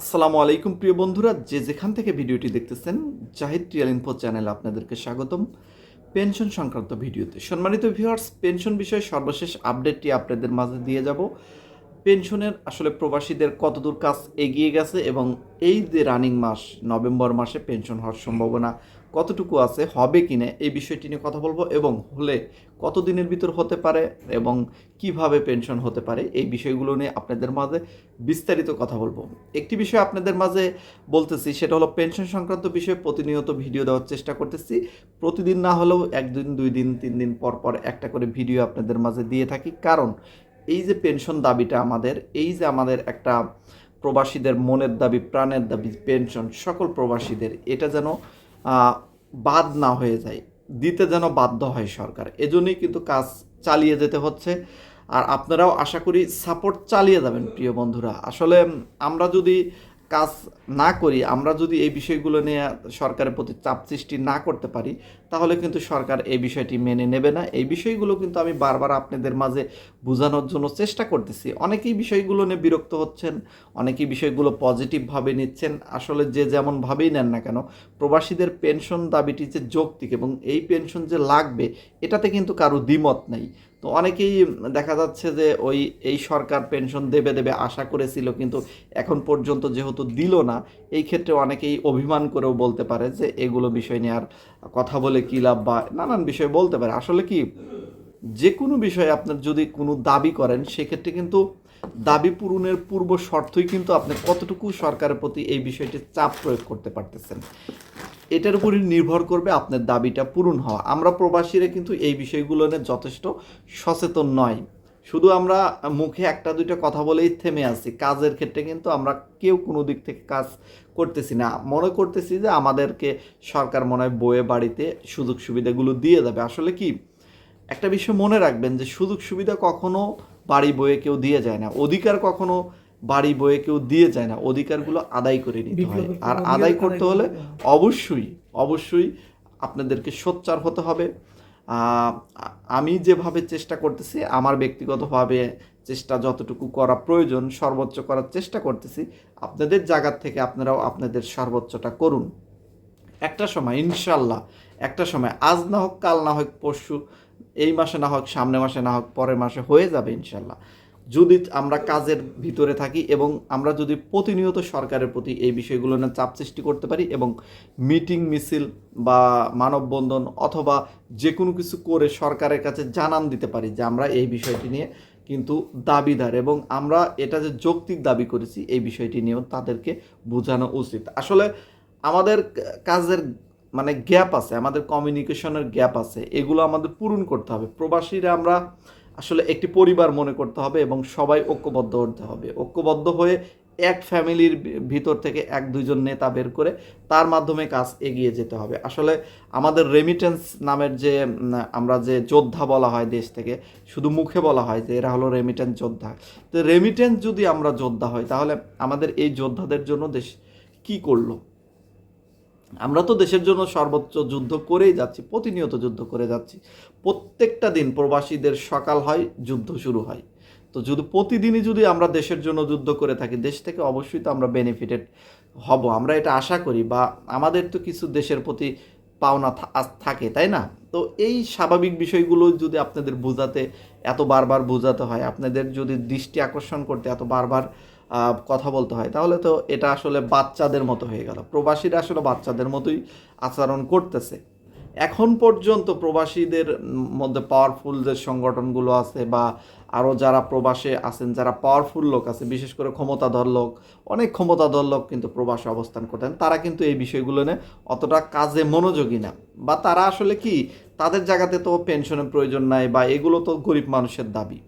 আসসালামু আলাইকুম, প্রিয় বন্ধুরা। যে যেখান থেকে ভিডিওটি দেখতেছেন, জাহিদ রিয়াল ইনফো চ্যানেল আপনাদেরকে স্বাগতম। পেনশন সংক্রান্ত ভিডিওতে সম্মানিত ভিউয়ার্স, পেনশন বিষয়ে সর্বশেষ আপডেটটি আপনাদের মাঝে দিয়ে যাব। পেনশনের আসলে প্রবাসীদের কতদূর কাজ এগিয়ে গেছে এবং এই যে রানিং মাস, নভেম্বর মাসে পেনশন হওয়ার সম্ভাবনা কতটুকু আছে, হবে কি না এই বিষয়টি নিয়ে কথা বলব এবং হলে কত দিনের ভিতর হতে পারে এবং কীভাবে পেনশন হতে পারে এই বিষয়গুলো নিয়ে আপনাদের মাঝে বিস্তারিত কথা বলব। একটি বিষয় আপনাদের মাঝে বলতেছি, সেটা হলো পেনশন সংক্রান্ত বিষয়ে। প্রতিনিয়ত ভিডিও দেওয়ার চেষ্টা করতেছি। প্রতিদিন না হলেও একদিন, দুই দিন, তিন দিন পর পর একটা করে ভিডিও আপনাদের মাঝে দিয়ে থাকি। কারণ এই যে পেনশন দাবিটা আমাদের, এই যে আমাদের একটা প্রবাসীদের মনের দাবি, প্রাণের দাবি পেনশন সকল প্রবাসীদের, এটা যেন বাদ না হয়ে যায়। দিতে যেন বাধ্য হয় সরকার। এজন্যই কিন্তু কাজ চালিয়ে যেতে হচ্ছে। আর আপনারাও আশা করি সাপোর্ট চালিয়ে যাবেন, প্রিয় বন্ধুরা। আসলে আমরা যদি কাজ না করি, আমরা যদি এই বিষয়গুলো নিয়ে সরকারের প্রতি চাপ সৃষ্টি না করতে পারি তাহলে কিন্তু সরকার এই বিষয়টি মেনে নেবে না। এই বিষয়গুলো কিন্তু আমি বারবার আপনাদের মাঝে বোঝানোর জন্য চেষ্টা করতেছি। অনেকেই বিষয়গুলো নিয়ে বিরক্ত হচ্ছেন, অনেকেই বিষয়গুলো পজিটিভভাবে নিচ্ছেন। আসলে যে যেমনভাবেই নেন না কেন, প্রবাসীদের পেনশন দাবিটি যে যৌক্তিক এবং এই পেনশন যে লাগবে, এটাতে কিন্তু কারও দ্বিমত নেই। তো অনেকেই দেখা যাচ্ছে যে ওই, এই সরকার পেনশন দেবে দেবে আশা করেছিল কিন্তু এখন পর্যন্ত যেহেতু দিল না, এই ক্ষেত্রে অনেকেই অভিমান করেও বলতে পারে যে এগুলো বিষয় নিয়ে আর কথা বলে কী লাভ বা নানান বিষয় বলতে পারে। আসলে কি যে কোনো বিষয়ে আপনার যদি কোনো দাবি করেন, সেক্ষেত্রে কিন্তু দাবি পূরণের পূর্ব শর্তই কিন্তু আপনি কতটুকু সরকারের প্রতি এই বিষয়টি চাপ প্রয়োগ করতে পারতেছেন। এটার উপরই নির্ভর করবে আপনার দাবিটা পূরণ হওয়া। আমরা প্রবাসীরা কিন্তু এই বিষয়গুলো নিয়ে যথেষ্ট সচেতন নয়। শুধু আমরা মুখে একটা দুইটা কথা বলেই থেমে আছি। কাজের ক্ষেত্রে কিন্তু আমরা কেউ কোনো দিক থেকে কাজ করতেছি না। মনে করতেছি যে আমাদেরকে সরকার মনে হয় বয়ে বাড়িতে সুযোগ সুবিধাগুলো দিয়ে দেবে। আসলে কি? একটা বিষয় মনে রাখবেন যে সুযোগ সুবিধা কখনো বাড়ি বয়ে কেউ দিয়ে যায় না। অধিকার কখনো বাড়ি বয়ে কেউ দিয়ে যায় না। অধিকারগুলো আদায় করে নিতে হয়। আর আদায় করতে হলে অবশ্যই অবশ্যই আপনাদেরকে সোচ্চার হতে হবে। আমি যেভাবে চেষ্টা করতেছি, আমার ব্যক্তিগতভাবে চেষ্টা যতটুকু করা প্রয়োজন, সর্বোচ্চ করার চেষ্টা করতেছি। আপনাদের জায়গার থেকে আপনারাও আপনাদের সর্বোচ্চটা করুন। একটা সময় ইনশাল্লাহ একটা সময়, আজ না হোক কাল না হোক পরশু, এই মাসে না হোক, সামনে মাসে না হোক, পরের মাসে হয়ে যাবে ইনশাল্লাহ যদি আমরা কাজের ভিতরে থাকি এবং আমরা যদি প্রতিনিয়ত সরকারের প্রতি এই বিষয়গুলো নিয়ে চাপ সৃষ্টি করতে পারি এবং মিটিং, মিছিল বা মানববন্ধন অথবা যে কোনো কিছু করে সরকারের কাছে জানান দিতে পারি যে আমরা এই বিষয়টি নিয়ে কিন্তু দাবিদার এবং আমরা এটা যে যৌক্তিক দাবি করেছি এই বিষয়টি নিয়েও তাদেরকে বোঝানো উচিত। আসলে আমাদের কাজের মানে গ্যাপ আছে, আমাদের কমিউনিকেশনের গ্যাপ আছে, এগুলো আমাদের পূরণ করতে হবে। প্রবাসীরা আমরা আসলে একটি পরিবার মনে করতে হবে এবং সবাই ঐক্যবদ্ধ হতে হবে। ঐক্যবদ্ধ হয়ে এক ফ্যামিলির ভিতর থেকে এক দুইজন নেতা বের করে তার মাধ্যমে কাজ এগিয়ে যেতে হবে। আসলে আমাদের রেমিটেন্স নামের যে আমরা যে যোদ্ধা বলা হয় দেশ থেকে, শুধু মুখে বলা হয় যে এরা হলো রেমিটেন্স যোদ্ধা। তো রেমিটেন্স যদি আমরা যোদ্ধা হই, তাহলে আমাদের এই যোদ্ধাদের জন্য দেশ কি করল? আমরা তো দেশের জন্য সর্বোচ্চ যুদ্ধ করেই যাচ্ছি, প্রতিনিয়ত যুদ্ধ করে যাচ্ছি। প্রত্যেকটা দিন প্রবাসীদের সকাল হয়, যুদ্ধ শুরু হয়। তো যদি প্রতিদিনই যদি আমরা দেশের জন্য যুদ্ধ করে থাকি, দেশ থেকে অবশ্যই তো আমরা বেনিফিটেড হব। আমরা এটা আশা করি বা আমাদের তো কিছু দেশের প্রতি পাওনা থাকে, তাই না? তো এই স্বাভাবিক বিষয়গুলো যদি আপনাদের বোঝাতে, এত বারবার বোঝাতে হয়, আপনাদের যদি দৃষ্টি আকর্ষণ করতে এত বারবার কথা বলতে হয়। তাহলে তো এটা আসলে বাচ্চাদের মতো হয়ে গেল। প্রবাসীরা আসলে বাচ্চাদের মতোই আচরণ করতেছে। এখন পর্যন্ত প্রবাসীদের মধ্যে পাওয়ারফুল যে সংগঠনগুলো আছে বা আরও যারা প্রবাসে আছেন, যারা পাওয়ারফুল লোক আছে, বিশেষ করে ক্ষমতাধর লোক, অনেক ক্ষমতাধর লোক কিন্তু প্রবাসে অবস্থান করতেন, তারা কিন্তু এই বিষয়গুলো নিয়ে অতটা কাজে মনোযোগী না। বা তারা আসলে কি, তাদের জায়গাতে তো পেনশনের প্রয়োজন নাই বা এগুলো তো গরিব মানুষের দাবি।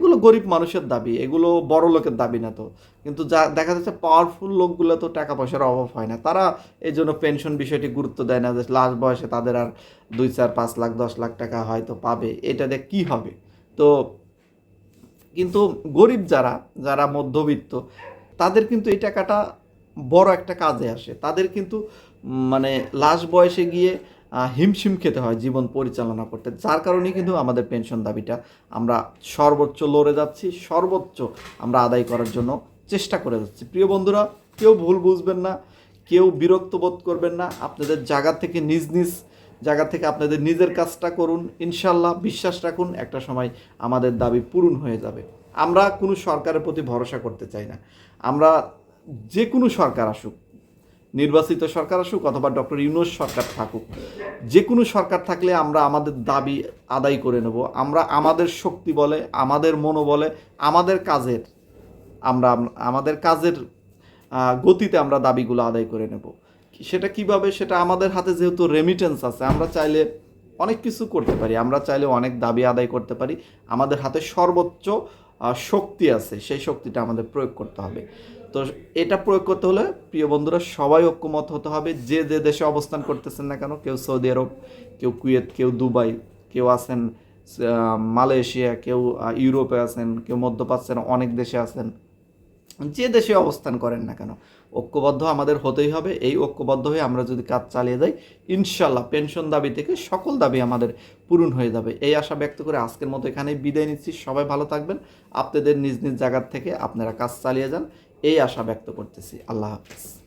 গরিব মানুষের দাবি, এগুলো বড় লোকের দাবি না তো। কিন্তু যা দেখা যাচ্ছে পাওয়ারফুল লোকগুলো তো টাকা পয়সার অভাব হয় না। তারা এই জন্য পেনশন বিষয়টি গুরুত্ব দেয় না যে লাস্ট বয়সে তাদের আর দুই চার, পাঁচ লাখ, দশ লাখ টাকা হয়তো পাবে। এটা দেখ কী হবে? তো কিন্তু গরিব যারা যারা মধ্যবিত্ত, তাদের কিন্তু এই টাকাটা বড় একটা কাজে আসে। তাদের কিন্তু মানে লাস্ট বয়সে গিয়ে হিমশিম খেতে হয় জীবন পরিচালনা করতে। যার কারণে কিন্তু আমাদের পেনশন দাবিটা আমরা সর্বোচ্চ লড়ে যাচ্ছি, সর্বোচ্চ আমরা আদায় করার জন্য চেষ্টা করে যাচ্ছি। প্রিয় বন্ধুরা, কেউ ভুল বুঝবেন না, কেউ বিরক্ত বোধ করবেন না। আপনাদের জায়গা থেকে নিজ নিজ জায়গা থেকে আপনাদের নিজের কাজটা করুন। ইনশাল্লাহ বিশ্বাস রাখুন, একটা সময় আমাদের দাবি পূরণ হয়ে যাবে। আমরা কোনো সরকারের প্রতি ভরসা করতে চাই না। আমরা যে কোনো সরকার আসুক নির্বাচিত সরকার আসুক অথবা ডক্টর ইউনুস সরকার থাকুক, যে কোনো সরকার থাকলে আমরা আমাদের দাবি আদায় করে নেব। আমরা আমাদের শক্তি বলে, আমাদের মনোবলে আমাদের কাজের আমরা, আমাদের কাজের গতিতে আমরা দাবিগুলো আদায় করে নেব। সেটা কীভাবে? সেটা আমাদের হাতে যেহেতু রেমিটেন্স আছে, আমরা চাইলে অনেক কিছু করতে পারি। আমরা চাইলে অনেক দাবি আদায় করতে পারি। আমাদের হাতে সর্বোচ্চ শক্তি আছে, সেই শক্তিটা আমাদের প্রয়োগ করতে হবে। তো এটা প্রয়োগ করতে হলে প্রিয় বন্ধুরা সবাই ঐক্যমত হতে হবে, যে যে দেশে অবস্থান করতেছেন না কেন, কেউ সৌদি আরব, কেউ কুয়েত, কেউ দুবাই, কেউ আছেন মালয়েশিয়া, কেউ ইউরোপে আছেন, কেউ মধ্যপ্রাচ্যের অনেক দেশে আছেন, যে দেশে অবস্থান করেন না কেন, ঐক্যবদ্ধ আমাদের হতেই হবে, এই ঐক্যবদ্ধ হয়ে আমরা যদি কাজ চালিয়ে যাই ইনশাল্লাহ পেনশন দাবি থেকে সকল দাবি আমাদের পূরণ হয়ে যাবে। এই আশা ব্যক্ত করে আজকের মতো এখানেই বিদায় নিচ্ছি, সবাই ভালো থাকবেন, আপনাদের নিজ নিজ জায়গার থেকে আপনারা কাজ চালিয়ে যান এই আশা ব্যক্ত করতেছি। আল্লাহ হাফিজ।